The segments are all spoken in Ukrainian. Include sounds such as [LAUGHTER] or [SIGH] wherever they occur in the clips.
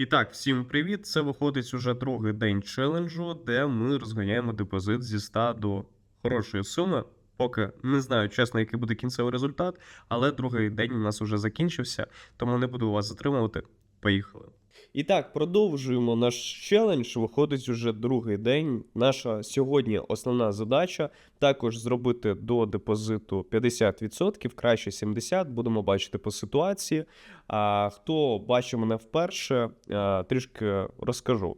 І так, всім привіт! Це виходить уже другий день челенджу, де ми розганяємо депозит зі 100 до хорошої суми. Поки не знаю, чесно, який буде кінцевий результат, але другий день у нас вже закінчився, тому не буду вас затримувати. Поїхали. І так, продовжуємо наш челендж. Виходить уже другий день. Наша сьогодні основна задача також зробити до депозиту 50%, краще 70%. Будемо бачити по ситуації. А хто бачив мене вперше, трішки розкажу.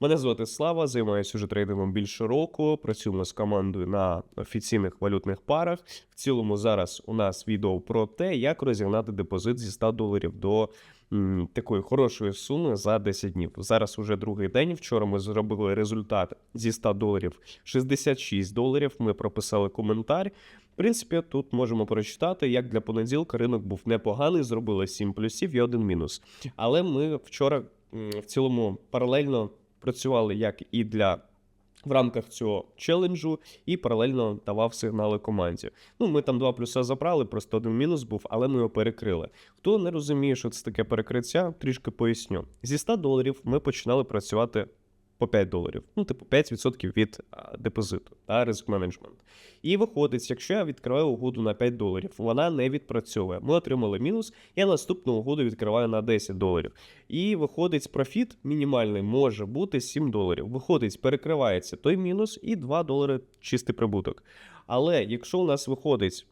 Мене звати Слава, займаюся вже трейдингом більше року. Працюємо з командою на офіційних валютних парах. В цілому зараз у нас відео про те, як розігнати депозит зі 100 доларів до м, такої хорошої суми за 10 днів. Зараз уже другий день. Вчора ми зробили результат зі 100 доларів 66 доларів. Ми прописали коментар. В принципі, тут можемо прочитати, як для понеділка ринок був непоганий, зробили 7 плюсів і один мінус. Але ми вчора в цілому паралельно працювали як і для. В рамках цього челенджу і паралельно давав сигнали команді. Ну, ми там два плюса забрали, просто один мінус був, але ми його перекрили. Хто не розуміє, що це таке перекриття, трішки поясню. Зі 100 доларів ми починали працювати по 5 доларів. Ну, типу, 5% від а, депозиту та ризик менеджмент. І виходить, якщо я відкриваю угоду на 5 доларів, вона не відпрацьовує. Ми отримали мінус, я наступну угоду відкриваю на 10 доларів. І виходить, профіт мінімальний може бути 7 доларів. Виходить, перекривається той мінус і 2 долари чистий прибуток. Але якщо у нас виходить.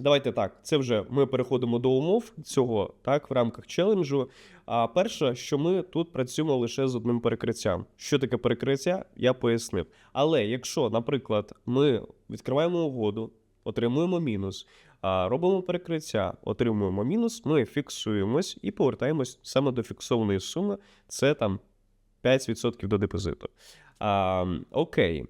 Давайте так, це вже ми переходимо до умов цього, так, в рамках челенджу. А перше, що ми тут працюємо лише з одним перекриттям. Що таке перекриття, я пояснив. Але якщо, наприклад, ми відкриваємо угоду, отримуємо мінус, робимо перекриття, отримуємо мінус, ми фіксуємось і повертаємось саме до фіксованої суми. Це там 5% до депозиту. А, окей.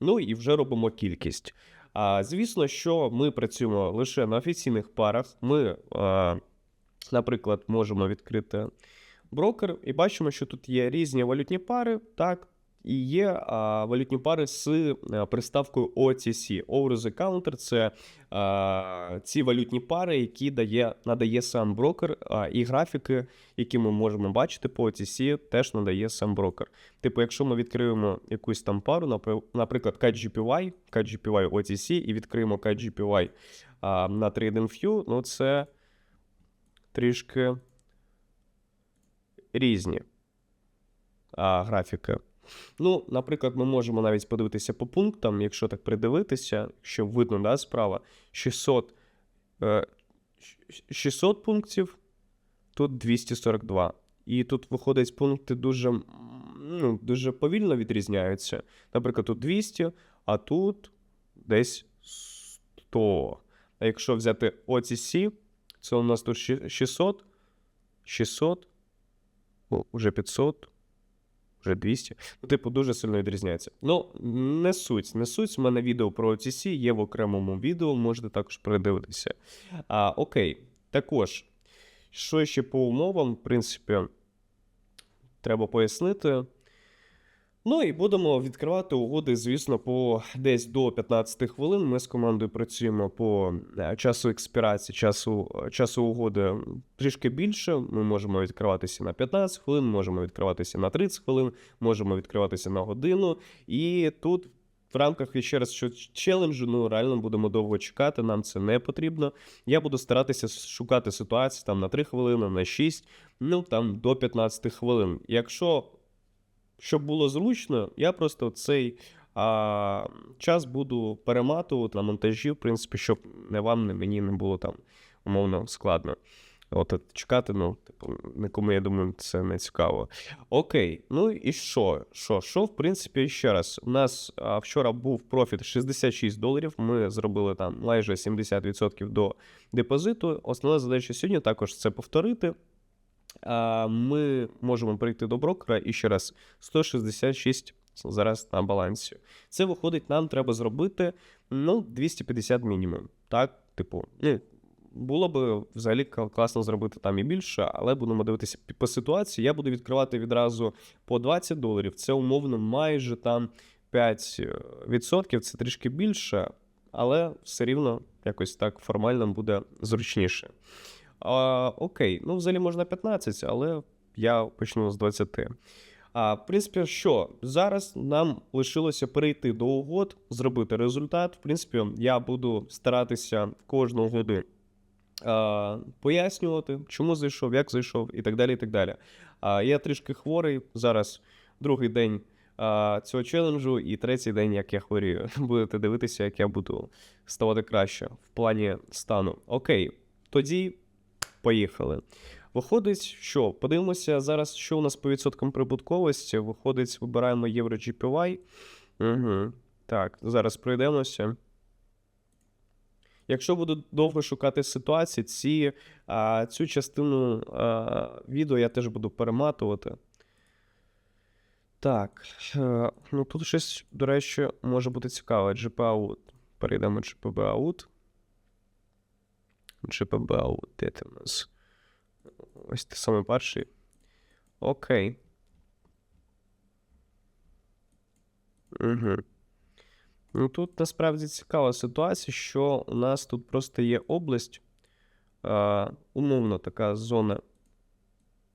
Ну і вже робимо кількість. А, звісно, що ми працюємо лише на офіційних парах. Ми, наприклад, можемо відкрити брокер і бачимо, що тут є різні валютні пари, так, і є а, валютні пари з а, приставкою OTC. Over the Counter – це а, ці валютні пари, які дає, надає сам брокер, а, і графіки, які ми можемо бачити по OTC, теж надає сам брокер. Типу, якщо ми відкриємо якусь там пару, наприклад, CAD-GPY, CAD-GPY OTC, і відкриємо CAD-GPY а, на TradingView, ну це трішки різні а, графіки. Ну, наприклад, ми можемо навіть подивитися по пунктам, якщо так придивитися, що видно, да, справа 600, е, 600 пунктів, тут 242. І тут виходить пункти дуже, ну, дуже повільно відрізняються. Наприклад, тут 200, а тут десь 100. А якщо взяти OTC, це у нас тут 600, 600, о, вже 500, вже 200. Ну, типу, дуже сильно відрізняється. Ну, не суть, не суть. У мене відео про OTC є в окремому відео, можете також передивитися. А, окей, також, що ще по умовам, в принципі, треба пояснити. Ну і будемо відкривати угоди, звісно, по десь до 15 хвилин. Ми з командою працюємо по е, часу експірації, часу, е, часу угоди трішки більше. Ми можемо відкриватися на 15 хвилин, можемо відкриватися на 30 хвилин, можемо відкриватися на годину. І тут. В рамках ще раз що челенджу, ну реально будемо довго чекати, нам це не потрібно. Я буду старатися шукати ситуації там на 3 хвилини, на 6, ну там до 15 хвилин. Якщо щоб було зручно, я просто цей а, час буду перематувати на монтажі, в принципі, щоб не вам, не мені не було там умовно складно. От, чекати, ну, типу, нікому, я думаю, це не цікаво. Окей, ну і що? Що, що, в принципі, ще раз, у нас а, вчора був профіт 66 доларів. Ми зробили там майже 70% до депозиту. Основна задача сьогодні також це повторити. Ми можемо прийти до брокера і ще раз 166 зараз на балансі. Це виходить, нам треба зробити ну, 250 мінімум. Так, типу, ну, було б взагалі класно зробити там і більше, але будемо дивитися по ситуації. Я буду відкривати відразу по 20 доларів. Це умовно майже там 5%, це трішки більше, але все рівно якось так формально буде зручніше. А, окей, ну взагалі можна 15, але я почну з 20. А в принципі, що зараз нам лишилося перейти до угод, зробити результат. В принципі, я буду старатися кожну угоду а, пояснювати, чому зайшов, як зайшов, і так далі. і так далі. А, Я трішки хворий. Зараз другий день цього челенджу, і третій день, як я хворію. [LAUGHS] Будете дивитися, як я буду ставати краще в плані стану. Окей, тоді поїхали. Виходить, що подивимося зараз, що у нас по відсоткам прибутковості. Виходить, вибираємо Євро GPY. Угу. Так, зараз пройдемося. Якщо буду довго шукати ситуації, ці, а, цю частину а, відео я теж буду перематувати. Так. е, Ну тут щось, до речі, може бути цікаве. GP out. Перейдемо GPB out. GPB out. Де в нас? Ось ти саме перший. Окей. Угу. Ну тут насправді цікава ситуація, що у нас тут просто є область, а, умовно така зона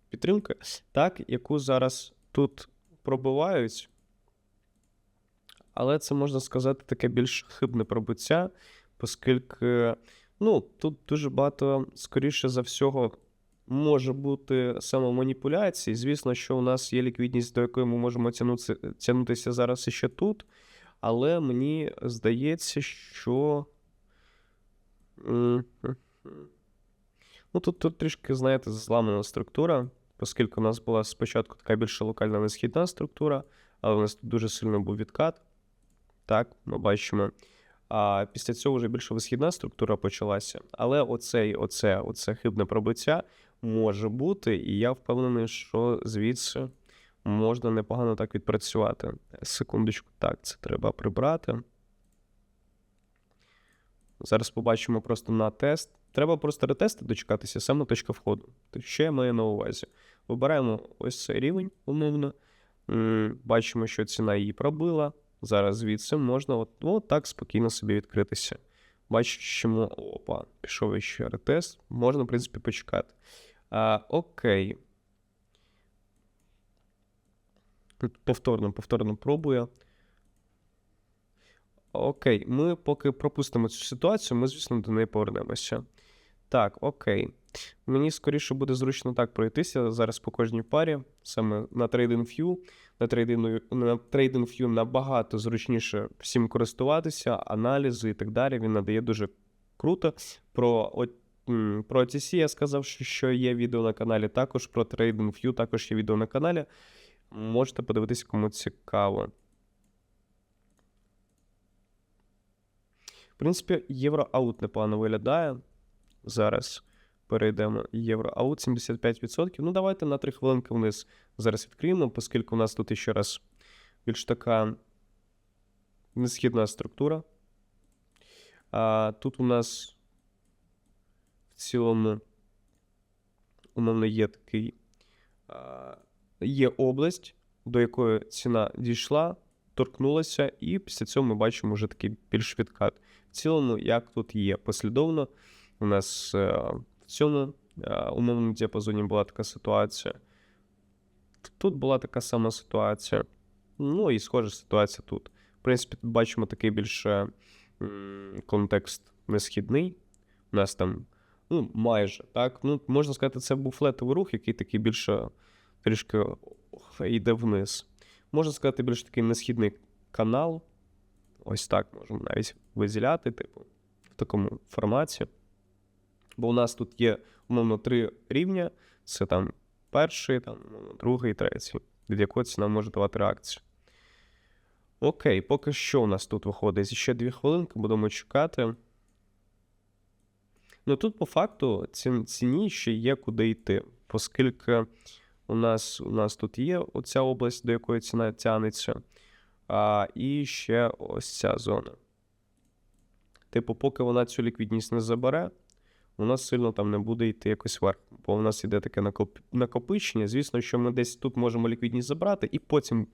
підтримки, так, яку зараз тут пробивають. Але це можна сказати таке більш хибне пробиття, оскільки ну, тут дуже багато, скоріше за всього, може бути саме маніпуляцій. Звісно, що у нас є ліквідність, до якої ми можемо тягнутися, тягнутися зараз іще тут. Але мені здається, що. Ну, тут, тут трішки, знаєте, зламана структура, оскільки у нас була спочатку така більш локальна несхідна структура, але у нас тут дуже сильно був відкат. Так, ми бачимо. А після цього вже більш висхідна структура почалася. Але оцей, оце, оце хибне пробиття може бути, і я впевнений, що звідси можна непогано так відпрацювати. Секундочку, так, це треба прибрати. Зараз побачимо просто на тест. Треба просто ретести дочекатися саме точка входу. То що я маю на увазі? Вибираємо ось цей рівень, умовно. Бачимо, що ціна її пробила. Зараз звідси можна от, от так спокійно собі відкритися. Бачимо, опа, пішов ще ретест. Можна, в принципі, почекати. А, Окей. Повторно, повторно пробую. Окей, ми поки пропустимо цю ситуацію, ми, звісно, до неї повернемося. Так, окей. Мені скоріше буде зручно так пройтися зараз по кожній парі, саме на TradingView. На TradingView, на TradingView набагато зручніше всім користуватися, аналізи і так далі. Він надає дуже круто. Про от, про OTC я сказав, що є відео на каналі. Також про TradingView також є відео на каналі. Можете подивитися, кому цікаво. В принципі, євроаут непогано виглядає. Зараз перейдемо. Євроаут 75%. Ну, давайте на 3 хвилинки вниз зараз відкриємо, оскільки у нас тут ще раз більш така несхідна структура. А тут у нас в цілому умовно є такий. А, є область, до якої ціна дійшла, торкнулася, і після цього ми бачимо вже такий більш відкат. В цілому, як тут є послідовно, у нас е, цьому е, умовному діапазоні була така ситуація. Тут була така сама ситуація. Ну і схожа ситуація тут. В принципі, бачимо такий більше контекст несхідний. У нас там, ну, майже, так. Ну, можна сказати, це був флетовий рух, який такий більше трішки йде вниз. Можна сказати, більш такий несхідний канал. Ось так можемо навіть виділяти, типу, в такому форматі. Бо у нас тут є, умовно, три рівня: це там перший, там, другий, третій, від якого ціна може давати реакцію. Окей, поки що у нас тут виходить ще дві хвилинки, будемо чекати. Ну тут, по факту, ці- ціні ще є куди йти, оскільки у нас, у нас тут є оця область, до якої ціна тягнеться, а, і ще ось ця зона. Типу, поки вона цю ліквідність не забере, у нас сильно там не буде йти якось вверх, бо у нас іде таке накоп- накопичення. Звісно, що ми десь тут можемо ліквідність забрати і потім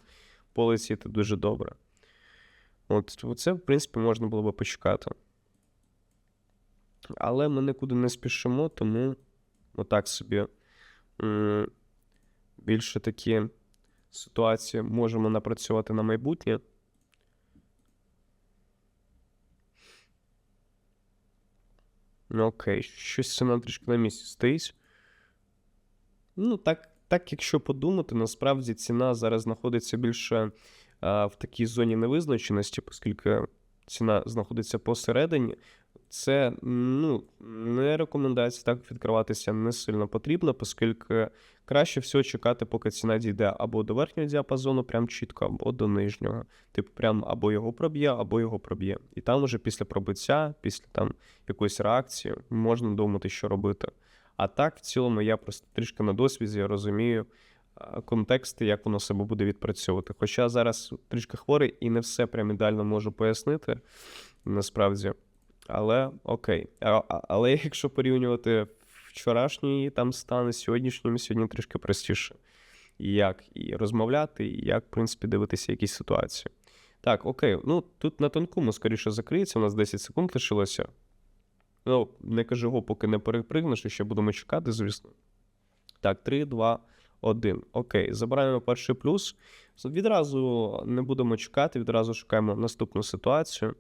полетіти дуже добре. От це, в принципі, можна було би почекати. Але ми нікуди не спішимо, тому отак собі більше такі ситуації можемо напрацювати на майбутнє. Ну, окей, щось ціна трішки на місці стоїть. Ну, так, так, якщо подумати, насправді ціна зараз знаходиться більше а, в такій зоні невизначеності, оскільки ціна знаходиться посередині. Це ну, не рекомендація так відкриватися не сильно потрібно, оскільки краще всього чекати, поки ціна дійде або до верхнього діапазону, прям чітко, або до нижнього. Типу, прям або його проб'є, або його проб'є. І там уже після пробиття, після там якоїсь реакції, можна думати, що робити. А так, в цілому, я просто трішки на досвіді розумію контексти, як воно себе буде відпрацьовувати. Хоча зараз трішки хворий і не все прям ідеально можу пояснити, насправді. Але окей. Але якщо порівнювати вчорашній там стан і сьогоднішнім, сьогодні трішки простіше. Як і розмовляти, і як, в принципі, дивитися якісь ситуації. Так, окей. Ну тут на тонкому скоріше закриється, у нас 10 секунд лишилося. Ну, не кажи го, поки не перепригнеш, ще будемо чекати, звісно. Так, 3, 2, 1. Окей, забираємо перший плюс. Відразу не будемо чекати, відразу шукаємо наступну ситуацію.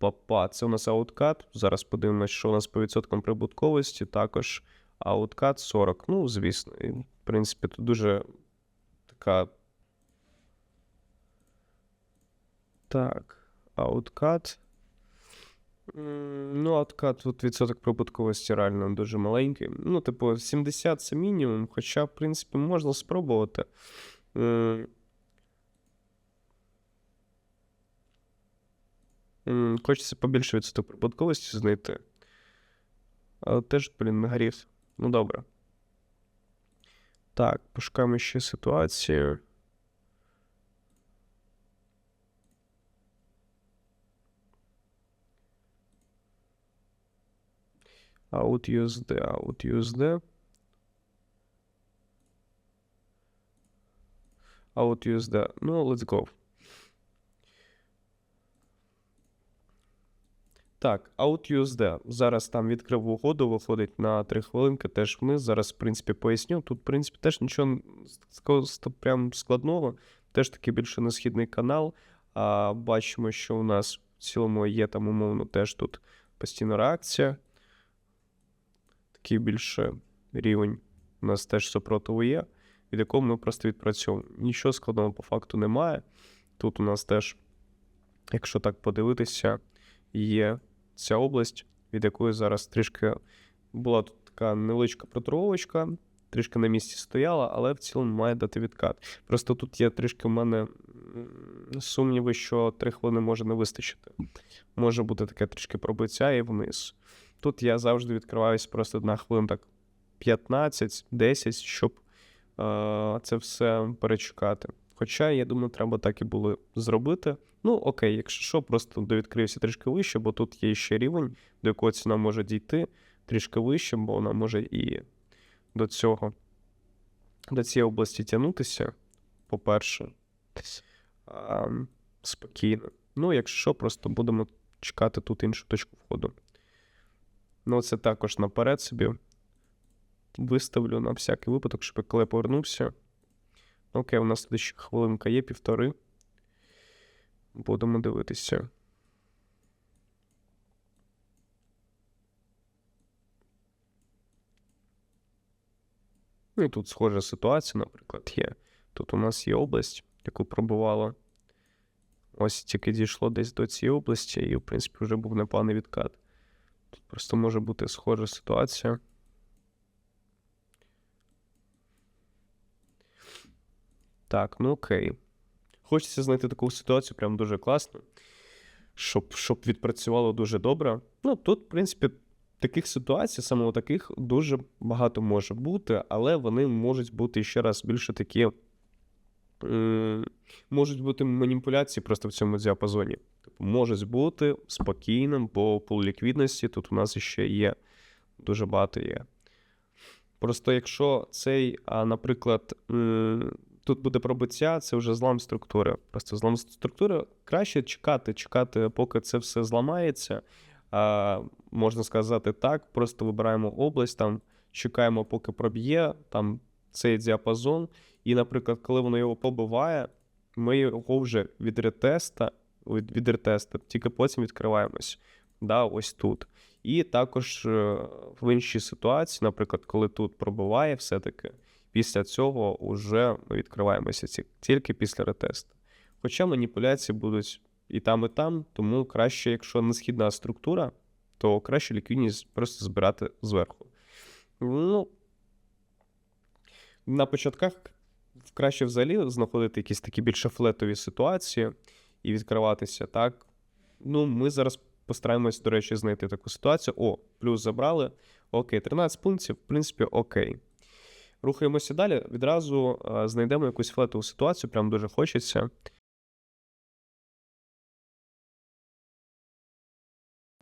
Опа-па, це у нас ауткат. Зараз подивимось, що у нас по відсоткам прибутковості. Також ауткат 40. Ну, звісно, і, в принципі, тут дуже така. Так, ауткат. Ну, откат, тут відсоток прибутковості реально дуже маленький. Ну, типу, 70 це мінімум, хоча, в принципі, можна спробувати. М, м, Хочеться побільше відсоток прибутковості знайти. Але теж, блін, не горів. Ну, добре. Так, пошукаємо ще ситуацію. Out USD, out USD. Out USD. Ну, let's go. Так, Out USD. Зараз там відкрив угоду, виходить на 3 хвилинки, теж вниз. Зараз, в принципі, поясню. Тут, в принципі, теж нічого прям складного. Теж такий більше на східний канал. А, бачимо, що у нас в цілому є там, умовно, теж тут постійна реакція. Такий більше рівень у нас теж супротиву є, від якого ми просто відпрацьовуємо. Нічого складного по факту немає. Тут у нас теж, якщо так подивитися, є ця область, від якої зараз трішки була тут така невеличка проторговочка, трішки на місці стояла, але в цілому має дати відкат. Просто тут є трішки в мене сумніви, що 3 хвилини може не вистачити. Може бути таке трішки пробиття і вниз. Тут я завжди відкриваюсь просто на хвилин так 15-10, щоб е, це все перечекати. Хоча, я думаю, треба так і було зробити. Ну, окей, якщо що, просто довідкрився трішки вище, бо тут є ще рівень, до якого ціна може дійти трішки вище, бо вона може і до цього, до цієї області тягнутися, по-перше, спокійно. Ну, якщо що, просто будемо чекати тут іншу точку входу. Ну, це також наперед собі виставлю на всякий випадок, щоб я коли повернувся. Окей, у нас тут ще хвилинка є, півтори. Будемо дивитися. Ну тут схожа ситуація, наприклад, є. Тут у нас є область, яку пробувало. Ось тільки дійшло десь до цієї області, і, в принципі, вже був непоганий відкат. Тут просто може бути схожа ситуація. Так, ну окей. Хочеться знайти таку ситуацію прям дуже класно, щоб, щоб відпрацювало дуже добре. Ну, тут, в принципі, таких ситуацій, саме таких, дуже багато може бути, але вони можуть бути ще раз більше такі. Можуть бути маніпуляції просто в цьому діапазоні. Типу, можуть бути спокійним, бо пул ліквідності тут у нас ще є дуже багато є. Просто якщо цей, наприклад, тут буде пробиття, це вже злам структури. Просто злам структури краще чекати, чекати, поки це все зламається. А, можна сказати так, просто вибираємо область, там чекаємо, поки проб'є, там цей діапазон, і, наприклад, коли воно його побиває, ми його вже від ретеста, від, від ретеста, тільки потім відкриваємось. Да, ось тут. І також е, в іншій ситуації, наприклад, коли тут пробиває все-таки, після цього вже відкриваємося тільки після ретесту. Хоча маніпуляції будуть і там, і там, тому краще, якщо несхідна структура, то краще ліквідність просто збирати зверху. Ну, на початках краще взагалі знаходити якісь такі більше флетові ситуації і відкриватися так. Ну, ми зараз постараємось, до речі, знайти таку ситуацію. О, плюс забрали. Окей, 13 пунктів, в принципі, окей. Рухаємося далі. Відразу е, знайдемо якусь флетову ситуацію, прям дуже хочеться.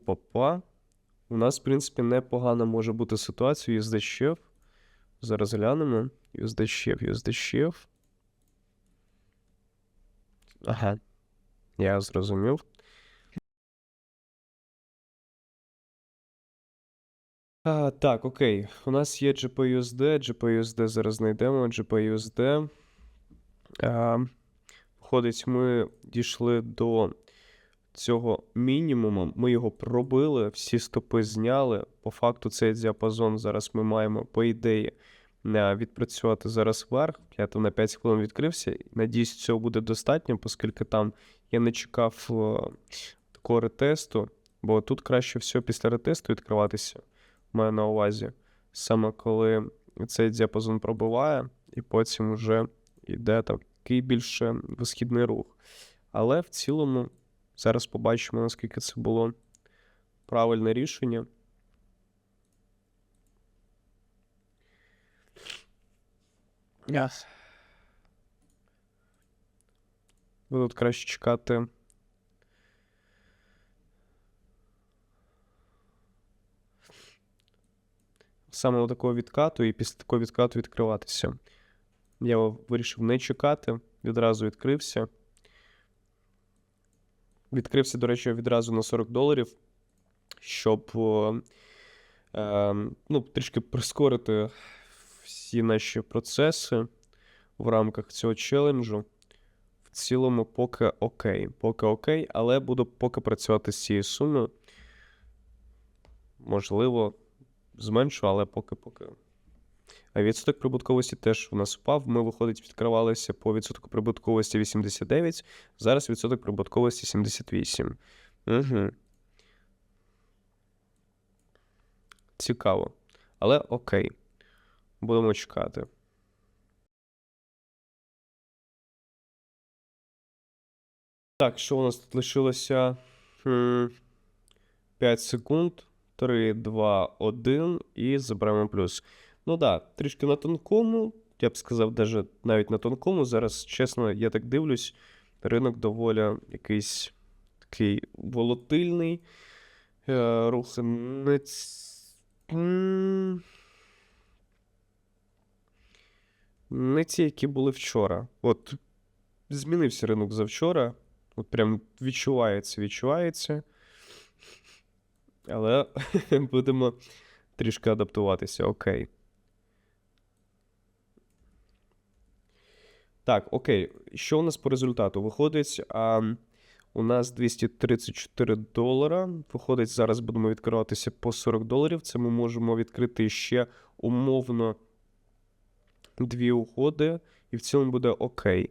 Попа. У нас, в принципі, непогана може бути ситуація. USD Зараз глянемо. USD USD Ага. Я зрозумів. А, так, окей. У нас є GPUSD, GPUSD зараз знайдемо, GPUSD. А, виходить, ми дійшли до цього мінімуму. Ми його пробили, всі стопи зняли. По факту цей діапазон зараз ми маємо, по ідеї, е, відпрацювати зараз вверх. Я там на 5 хвилин відкрився. Надіюсь, цього буде достатньо, оскільки там я не чекав е, такого ретесту, бо тут краще всього після ретесту відкриватися. Маю на увазі. Саме коли цей діапазон пробиває, і потім вже йде такий більше висхідний рух. Але в цілому зараз побачимо, наскільки це було правильне рішення. Yes. Тут краще чекати. Саме до такого відкату, і після такого відкату відкриватися. Я вирішив не чекати, відразу відкрився. Відкрився, до речі, відразу на 40 доларів, щоб е, ну, трішки прискорити всі наші процеси в рамках цього челенджу. В цілому, поки окей. Поки окей, але буду поки працювати з цією сумою. Можливо, зменшу, але поки-поки. А відсоток прибутковості теж у нас впав. Ми, виходить, відкривалися по відсотку прибутковості 89, зараз відсоток прибутковості 78. Угу. Цікаво. Але окей. Будемо чекати. Так, що у нас тут лишилося? 5 секунд. 3, 2, 1 і забираємо плюс. Ну так, да, трішки на тонкому, я б сказав, навіть на тонкому. Зараз, чесно, я так дивлюсь, ринок доволі якийсь такий волатильний. Е, Рухи не. Не ті, які були вчора. От змінився ринок завчора. От прям відчувається, відчувається. Але [LAUGHS] будемо трішки адаптуватися, окей. Так, окей. Що у нас по результату? Виходить, а, у нас 234 долара. Виходить, зараз будемо відкриватися по 40 доларів. Це ми можемо відкрити ще умовно дві угоди, і в цілому буде окей.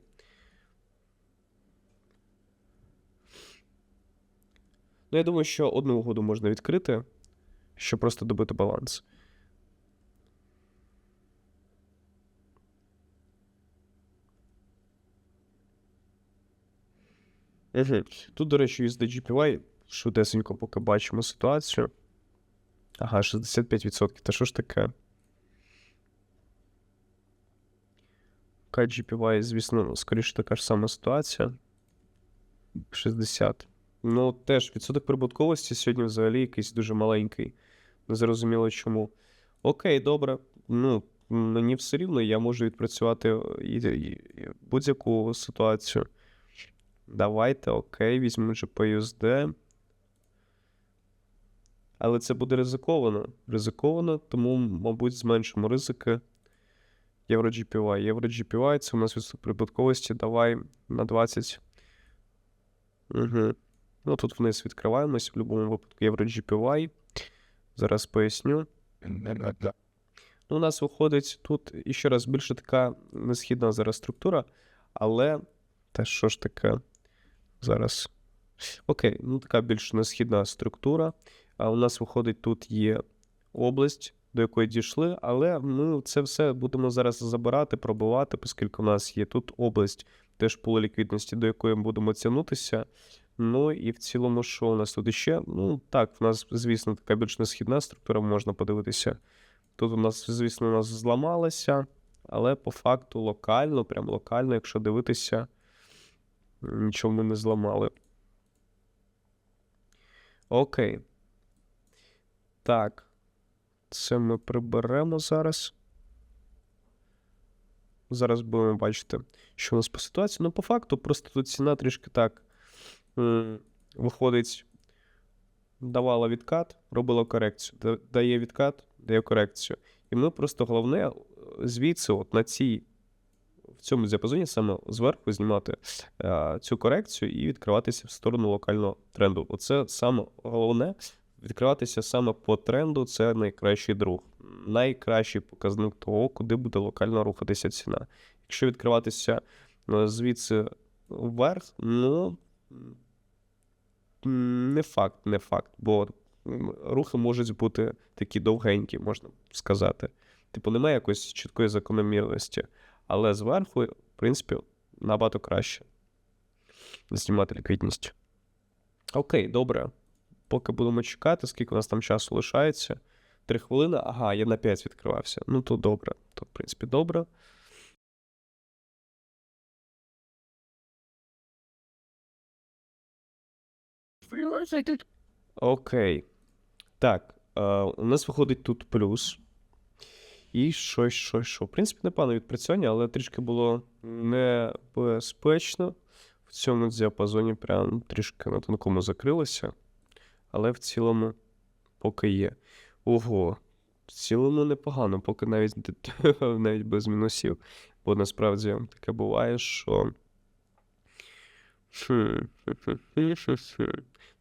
Ну, я думаю, що одну угоду можна відкрити, щоб просто добити баланс. Тут, до речі, USD GPY, швидесенько поки бачимо ситуацію. Ага, 65%. Та що ж таке? KGPY, звісно, скоріше така ж сама ситуація. 60. Ну, теж відсоток прибутковості сьогодні взагалі якийсь дуже маленький. Незрозуміло чому. Окей, добре. Ну, мені все рівно, я можу відпрацювати і будь-яку ситуацію. Давайте, окей, візьмемо GPUSD. Але це буде ризиковано. Ризиковано, тому, мабуть, зменшимо ризики. Євро GPY. Євро GPY це у нас відсоток прибутковості. Давай на 20. Угу. Ну тут вниз відкриваємось в будь-якому випадку Євро GPY. Зараз поясню. Ну, у нас виходить тут іще раз більше така несхідна зараз структура, але те, що ж таке зараз. Окей, ну така більш несхідна структура. А у нас виходить, тут є область, до якої дійшли, але ми це все будемо зараз забирати, пробивати, оскільки у нас є тут область теж поле ліквідності, до якої ми будемо тягнутися. Ну і в цілому, що у нас тут іще? Ну так, в нас, звісно, така більш несхідна структура, можна подивитися. Тут у нас, звісно, у нас зламалося, але по факту локально, прям локально, якщо дивитися, нічого ми не зламали. Окей. Так. Це ми приберемо зараз. Зараз будемо бачити, що у нас по ситуації. Ну, по факту, просто тут ціна трішки так виходить, давала відкат, робила корекцію. Дає відкат, дає корекцію. І ми просто головне е, звідси, от на цій, в цьому діапазоні, саме зверху знімати е, цю корекцію і відкриватися в сторону локального тренду. Оце саме головне. Відкриватися саме по тренду це найкращий друг, найкращий показник того, куди буде локально рухатися ціна. Якщо відкриватися е, звідси вверх, ну не факт, не факт, бо рухи можуть бути такі довгенькі, можна сказати. Типу, немає якоїсь чіткої закономірності, але зверху, в принципі, набагато краще знімати ліквідність. Окей, добре. Поки будемо чекати, скільки у нас там часу лишається. Три хвилини. Ага, я на 5 відкривався. Ну, то добре. То, в принципі, добре. Окей. Так, е, у нас виходить тут плюс. І щось, щось, що. В принципі, непогане відпрацювання, але трішки було небезпечно. В цьому діапазоні прям трішки на тонкому закрилося. Але в цілому поки є. Ого. В цілому непогано, поки навіть, [LAUGHS] навіть без мінусів. Бо насправді таке буває, що.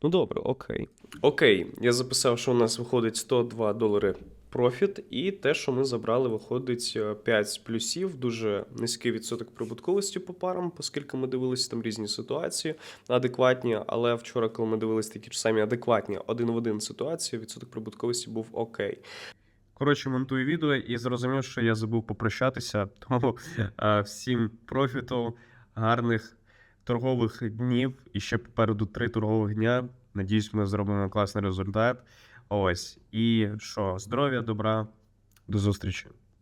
Ну добре, окей. Окей, я записав, що у нас виходить 102 долари профіт, і те, що ми забрали, виходить е, 5 з плюсів, дуже низький відсоток прибутковості по парам, оскільки ми дивилися там різні ситуації адекватні. Але вчора, коли ми дивилися такі ж самі адекватні один в один ситуації, відсоток прибутковості був окей. Коротше, монтую відео і зрозумів, що я забув попрощатися. [LAUGHS] Тому е, всім профіту, гарних торгових днів. І ще попереду три торгових дня. Надіюсь, ми зробимо класний результат. Ось. І що, здоров'я, добра, до зустрічі.